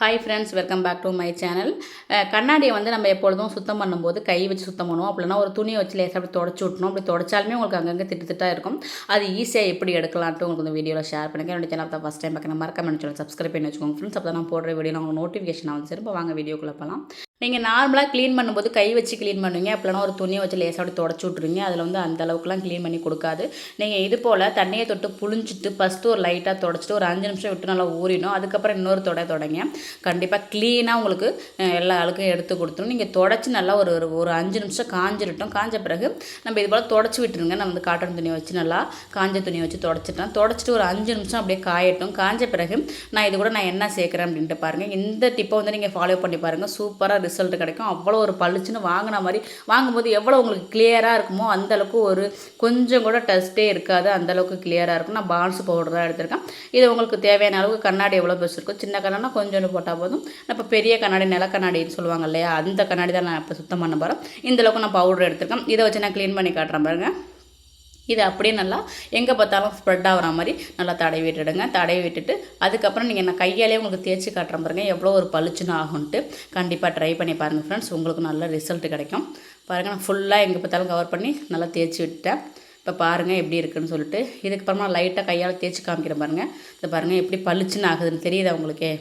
Hi friends welcome back to my channel கண்ணாடியை வந்து நம்ம எப்பொழுதும் சுத்தம் பண்ணும்போது கை வச்சு சுத்தம் பண்ணுவோம். அப்படின்னா ஒரு துணியை வச்சு லேசாக அப்படி தொடச்சி விட்டணும். அப்படி தொடச்சாலுமே உங்களுக்கு அங்கங்கே திட்டு திட்டாக இருக்கும். அது ஈஸியாக எப்படி எடுக்கலான்ட்டு உங்களுக்கு இந்த வீடியோவில் ஷேர் பண்ணிக்க என்னோட சேனல் தான் ஃபஸ்ட் டைம் பார்க்கணும் மறக்காம சேனல் சப்ஸ்கிரைப் பண்ணி வச்சுக்கோங்க. ஃப்ரெண்ட்ஸ் அப்போ நான் போடுற வீடியோ உங்களுக்கு நோட்டிஃபிகேஷன் வந்து சரி இப்போ வாங்க வீடியோக்குள்ளே போகலாம் நீங்கள் நார்மலாக க்ளீன் பண்ணும்போது கை வச்சு க்ளீன் பண்ணுவீங்க. அப்படின்னா ஒரு துணியை வச்சு லேசாக அப்படி தொடச்சி விட்ருவீங்க அதில் வந்து அந்த அளவுக்குலாம் க்ளீன் பண்ணி கொடுக்காது. நீங்கள் இது போல் தண்ணியை தொட்டு புளிஞ்சிட்டு ஃபஸ்ட்டு ஒரு லைட்டாக தொடச்சிட்டு ஒரு அஞ்சு நிமிஷம் விட்டு நல்லா ஊறிடும் அதுக்கப்புறம் இன்னொரு தொட தொடங்க. கண்டிப்பாக க்ளீனாக உங்களுக்கு எல்லா ஆளுக்கும் எடுத்து கொடுத்துரும் நீங்கள் தொடச்சி நல்லா ஒரு ஒரு அஞ்சு நிமிஷம் காஞ்சிருட்டோம். காஞ்ச பிறகு நம்ம இது போல் தொடச்சி விட்டுருங்க. நம்ம வந்து காட்டன் துணியை வச்சு நல்லா காஞ்ச துணியை வச்சு தொடச்சிட்டோம் தொடச்சிட்டு ஒரு அஞ்சு நிமிஷம் அப்படியே காயட்டும். காஞ்ச பிறகு நான் இது கூட நான் என்ன சேர்க்குறேன் அப்படின்ட்டு பாருங்கள் இந்த டிப்பை வந்து நீங்கள் ஃபாலோ பண்ணி பாருங்கள் சூப்பராக ரிசல்ட் கிடைக்கும். அவ்வளோ ஒரு பளிச்சுன்னு வாங்கின மாதிரி வாங்கும்போது எவ்வளோ உங்களுக்கு கிளியராக இருக்குமோ அந்தளவுக்கு ஒரு கொஞ்சம் கூட டஸ்ட்டே இருக்காது. அந்தளவுக்கு கிளியராக இருக்கும். நான் பான்ஸ் பவுடர் தான் எடுத்திருக்கேன். இது உங்களுக்கு தேவையான அளவுக்கு கண்ணாடி எவ்வளோ பெருசு இருக்கும் சின்ன கண்ணாடினா கொஞ்சோண்டு போட்டால் போதும். இப்போ பெரிய கண்ணாடி நில கண்ணாடின்னு சொல்லுவாங்க இல்லையா? அந்த கண்ணாடி தான் நான் இப்போ சுத்தம் பண்ண போகிறேன் இந்தளவுக்கு நான் பவுடர் எடுத்திருக்கேன். இதை வச்சு நான் க்ளீன் பண்ணி காட்டுறேன் பாருங்கள் இதை அப்படியே நல்லா எங்கே பார்த்தாலும் ஸ்ப்ரெட் ஆகிற மாதிரி நல்லா தடவி விட்டுடுங்க. தடவி விட்டுட்டு அதுக்கப்புறம் நீங்கள் நான் கையாலே உங்களுக்கு தேய்ச்சி காட்டுற பாருங்க. எவ்வளோ ஒரு பளிச்சுன்னு ஆகும்ட்டு கண்டிப்பாக ட்ரை பண்ணி பாருங்கள் ஃப்ரெண்ட்ஸ் உங்களுக்கு நல்ல ரிசல்ட் கிடைக்கும். பாருங்கள் நான் ஃபுல்லாக எங்கே பார்த்தாலும் கவர் பண்ணி நல்லா தேய்ச்சி விட்டேன் இப்போ பாருங்கள் எப்படி இருக்குதுன்னு சொல்லிட்டு. இதுக்கப்புறமா லைட்டாக கையால் தேய்ச்சி காமிக்கிறேன் பாருங்கள் இதை பாருங்கள் எப்படி பளிச்சுன்னு ஆகுதுன்னு தெரியுதா உங்களுக்கே?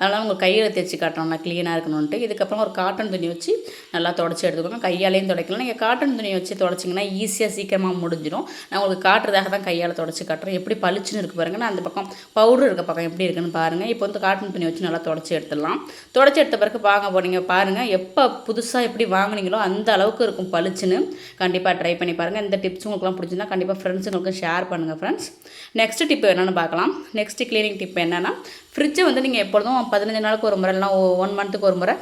அதனால் உங்கள் கையில் தேய்ச்சி காட்டணும்னா க்ளீனாக இருக்கணும்ன்ட்டு. இதுக்கப்புறம் ஒரு காட்டன் துணி வச்சு நல்லா தொடச்சி எடுத்துக்கோங்க. கையாலேயும் துடைக்கலாம். நீங்கள் காட்டன் துணி வச்சு தொடச்சிங்கன்னா ஈஸியாக சீக்கிரமாக முடிஞ்சிடும். நான் உங்களுக்கு காட்டுறதாக தான் கையால் தொடச்சி காட்டுறேன். எப்படி பளிச்சுன்னு இருக்குது பாருங்கள் நான் அந்த பக்கம் பவுடர் இருக்க பக்கம் எப்படி இருக்குன்னு பாருங்கள் இப்போ வந்து காட்டன் துணி வச்சு நல்லா தொடச்சி எடுத்துடலாம். தொடச்சி எடுத்த பிறகு வாங்க போனீங்க பாருங்கள் எப்போ புதுசாக எப்படி வாங்கினீங்களோ அந்த அளவுக்கு இருக்கும் பளிச்சுன்னு. கண்டிப்பாக ட்ரை பண்ணி பாருங்கள் இந்த டிப்ஸ் உங்களுக்குலாம் பிடிச்சிருந்தா கண்டிப்பாக ஃப்ரெண்ட்ஸுங்களுக்கு ஷேர் பண்ணுங்கள் ஃப்ரெண்ட்ஸ் நெக்ஸ்ட் டிப் என்னென்னு பார்க்கலாம். நெக்ஸ்ட் க்ளீனிங் டிப் என்னென்னா ஃப்ரிட்ஜை வந்து நீங்கள் எப்பொழுதும் பதினஞ்சு நாளுக்கு ஒரு முறை இல்லைனா ஒன் மந்த்துக்கு ஒரு முறை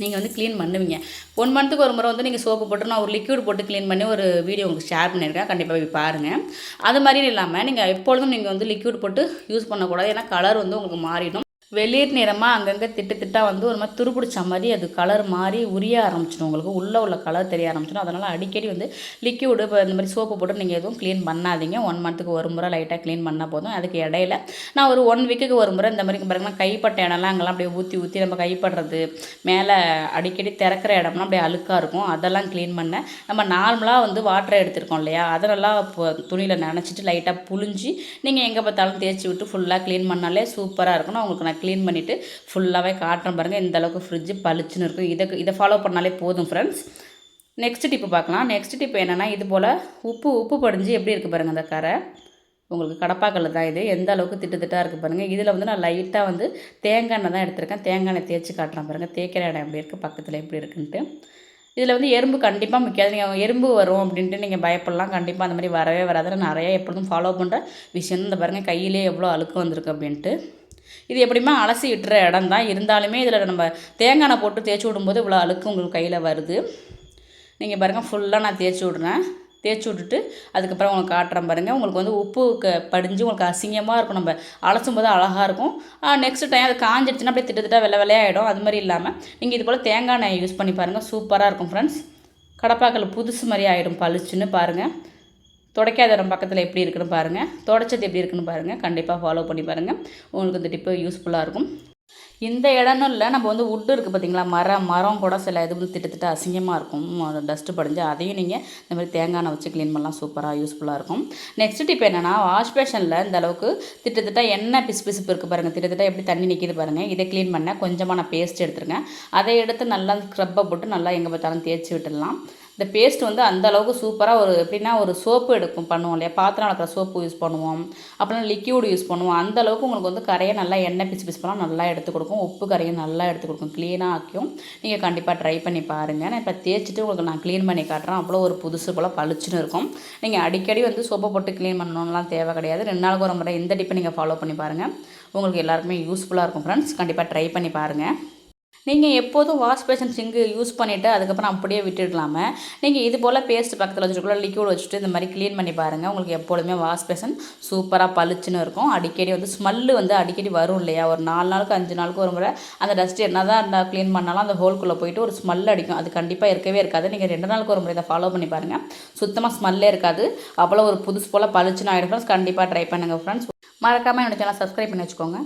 நீங்கள் வந்து க்ளீன் பண்ணுவீங்க. ஒன் மந்த்துக்கு ஒரு முறை வந்து நீங்கள் சோப்பு போட்டு நான் ஒரு லிக்யூட் போட்டு க்ளீன் பண்ணி ஒரு வீடியோ உங்களுக்கு ஷேர் பண்ணியிருக்கேன். கண்டிப்பாக போய் பாருங்கள் அது மாதிரி இல்லாமல் நீங்கள் எப்பொழுதும் நீங்கள் வந்து லிக்யூட் போட்டு யூஸ் பண்ணக்கூடாது. ஏன்னா கலர் வந்து உங்களுக்கு மாறிடும். வெளிர் நிறமாக அங்கங்கே திட்டு திட்டாக வந்து ஒரு மாதிரி துருப்பிடிச்ச மாதிரி அது கலர் மாறி உரிய ஆரம்பிச்சிடும் உங்களுக்கு. உள்ளே உள்ள கலர் தெரிய ஆரம்பிச்சிடும். அதனால் அடிக்கடி வந்து லிக்யூடு இப்போ இந்த மாதிரி சோப்பு போட்டு நீங்கள் எதுவும் க்ளீன் பண்ணாதீங்க. ஒன் மந்த்துக்கு ஒரு முறை லைட்டாக க்ளீன் பண்ணால் போதும். அதுக்கு இடையில நான் ஒரு ஒன் வீக்குக்கு ஒரு முறை இந்த மாதிரி பாருங்கன்னா கைப்பட்ட இடம்லாம் அங்கெல்லாம் அப்படியே ஊற்றி ஊற்றி நம்ம கைப்படுறது மேலே அடிக்கடி திறக்கிற இடம்லாம் அப்படியே அழுக்காக இருக்கும். அதெல்லாம் க்ளீன் பண்ண நம்ம நார்மலாக வந்து வாட்டரை எடுத்துருக்கோம் இல்லையா? அதெல்லாம் நல்லா துணியில் நினச்சிட்டு லைட்டாக புழிஞ்சி நீங்கள் எங்கே பார்த்தாலும் தேய்ச்சி விட்டு ஃபுல்லாக க்ளீன் பண்ணாலே சூப்பராக இருக்கும். உங்களுக்கு நான் க்ளீன் பண்ணிவிட்டு ஃபுல்லாகவே காட்டுறேன் பாருங்கள் இந்த அளவுக்கு ஃப்ரிட்ஜு பளிச்சுன்னு இருக்கும். இதை இதை ஃபாலோ பண்ணாலே போதும் ஃப்ரெண்ட்ஸ் நெக்ஸ்ட் டிப்பு பார்க்கலாம். நெக்ஸ்ட் டிப்பு என்னென்னா இது போல் உப்பு உப்பு படிஞ்சு எப்படி இருக்குது பாருங்கள் அந்த கரை. உங்களுக்கு கடப்பாக்கல் தான் இது. எந்த அளவுக்கு திட்டு திட்டாக இருக்குது பாருங்கள் இதில் வந்து நான் லைட்டாக வந்து தேங்காய் எண்ணெய் தான் எடுத்திருக்கேன். தேங்காய் எண்ணெய் தேய்ச்சி காட்டுறேன் பாருங்கள் தேய்க்கிற இடம் எப்படி இருக்குது பக்கத்தில் எப்படி இருக்குன்ட்டு. இதில் வந்து எறும்பு கண்டிப்பாக முக்கியம். நீங்கள் எறும்பு வரும் அப்படின்ட்டு நீங்கள் பயப்படலாம். கண்டிப்பாக அந்த மாதிரி வரவே வராது. நிறையா எப்பொழுதும் ஃபாலோ பண்ணுற விஷயம் இந்த பாருங்கள் கையிலே எவ்வளோ அழுக்கு வந்திருக்கு அப்படின்ட்டு. இது எப்படிமா அலசி விட்டுற இடம் தான் இருந்தாலுமே இதில் நம்ம தேங்காய் போட்டு தேய்ச்சி விடும்போது இவ்வளோ அழுக்கு உங்களுக்கு கையில் வருது. நீங்கள் பாருங்கள் ஃபுல்லாக நான் தேய்ச்சி விட்றேன். தேய்ச்சி விட்டுட்டு அதுக்கப்புறம் உங்களுக்கு காட்டுறேன் பாருங்கள் உங்களுக்கு வந்து உப்பு க படிஞ்சு உங்களுக்கு அசிங்கமாக இருக்கும். நம்ம அலசும் போது அழகாக இருக்கும் நெக்ஸ்ட் டைம் அது காஞ்சிடுச்சுன்னா அப்படியே திட்டத்திட்ட வெள்ளை வெள்ளையாகிடும் அது மாதிரி இல்லாமல் நீங்கள் இது போல் தேங்காய் எண்ணெய் யூஸ் பண்ணி பாருங்கள் சூப்பராக இருக்கும் ஃப்ரெண்ட்ஸ் கடப்பாக்கள் புதுசு மாதிரி ஆகிடும் பளிச்சுன்னு பாருங்கள் துடைக்காதரம் பக்கத்தில் எப்படி இருக்குன்னு பாருங்கள் துடைச்சது எப்படி இருக்குன்னு பாருங்கள் கண்டிப்பாக ஃபாலோ பண்ணி பாருங்கள் உங்களுக்கு இந்த டிப்பு யூஸ்ஃபுல்லாக இருக்கும். இந்த இடம்னு இல்லை நம்ம வந்து உட்டு இருக்குது பார்த்தீங்களா மரம் மரம் கூட சில இது வந்து திட்டத்திட்ட அசிங்கமாக இருக்கும். டஸ்ட்டு படிஞ்சு அதையும் நீங்கள் இந்த மாதிரி தேங்காய் வச்சு க்ளீன் பண்ணலாம். சூப்பராக யூஸ்ஃபுல்லாக இருக்கும். நெக்ஸ்ட் டிப் என்னென்னா வாஷ் பேஷனில் இந்த அளவுக்கு திட்டத்திட்ட என்ன பிசு பிசுப்பு இருக்குது பாருங்கள் திட்டத்திட்ட எப்படி தண்ணி நிற்கிது பாருங்கள் இதை க்ளீன் பண்ண கொஞ்சமாக நான் பேஸ்ட் எடுத்துருங்க. அதை எடுத்து நல்லா ஸ்க்ரப்பை போட்டு நல்லா எங்கே பார்த்தாலும் தேய்ச்சி விட்டுடலாம். இந்த பேஸ்ட் வந்து அந்தளவுக்கு சூப்பராக ஒரு எப்படின்னா ஒரு சோப்பு எடுக்கும் பண்ணுவோம் இல்லையா? பாத்திரம் வளர்க்குற சோப்பு யூஸ் பண்ணுவோம். அப்புறம் லிக்யூடு யூஸ் பண்ணுவோம். அந்தளவுக்கு உங்களுக்கு வந்து கரையை நல்லா எண்ணெய் பிச்சு பிச்சு பண்ணால் நல்லா எடுத்து கொடுக்கும். உப்பு கரையை நல்லா எடுத்து கொடுக்கும். க்ளீனாக ஆக்கியும். நீங்கள் கண்டிப்பாக ட்ரை பண்ணி பாருங்கள் நான் இப்போ தேய்ச்சிட்டு உங்களுக்கு நான் க்ளீன் பண்ணி காட்டுறேன். அவ்வளோ ஒரு புதுசு போல் பளிச்சுன்னு இருக்கும். நீங்கள் அடிக்கடி வந்து சோப்பை போட்டு க்ளீன் பண்ணணும்லாம் தேவை கிடையாது. ரெண்டு நாளுக்கு ஒரு முறை இந்த டிப்பை நீங்கள் ஃபாலோ பண்ணி பாருங்கள் உங்களுக்கு எல்லாருக்குமே யூஸ்ஃபுல்லாக இருக்கும் ஃப்ரெண்ட்ஸ் கண்டிப்பாக ட்ரை பண்ணி பாருங்கள் நீங்கள் எப்போதும் வாஷ் பேஷன் சிங்கு யூஸ் பண்ணிவிட்டு அதுக்கப்புறம் அப்படியே விட்டுடலாம. நீங்கள் இது போல் பேஸ்ட் பக்கத்தில் வச்சுருக்கோம் லிக்யூட் வச்சுட்டு இந்த மாதிரி க்ளீன் பண்ணி பாருங்கள் உங்களுக்கு எப்பொழுதுமே வாஷ் பேஷன் சூப்பராக பளிச்சுன்னு இருக்கும். அடிக்கடி வந்து ஸ்மெல்லு வந்து அடிக்கடி வரும் இல்லையா? ஒரு நாலு நாளுக்கு அஞ்சு நாளுக்கு ஒரு முறை அந்த டஸ்ட் என்ன தான் க்ளீன் பண்ணாலும் அந்த ஹோல்குள்ளே போயிட்டு ஒரு ஸ்மெல் அடிக்கும். அது கண்டிப்பாக இருக்கவே இருக்காது. நீங்கள் ரெண்டு நாளுக்கு ஒரு முறை இதை ஃபாலோ பண்ணி பாருங்கள் சுத்தமாக ஸ்மெல்லே இருக்காது. அவ்வளோ ஒரு புதுசு போல் பளிச்சுன்னு ஆகிடும் ஃப்ரெண்ட்ஸ் கண்டிப்பாக ட்ரை பண்ணுங்கள் ஃப்ரெண்ட்ஸ் மறக்காமல் என்னோட சேனல் சப்ஸ்கிரைப் பண்ணி வச்சுக்கோங்க.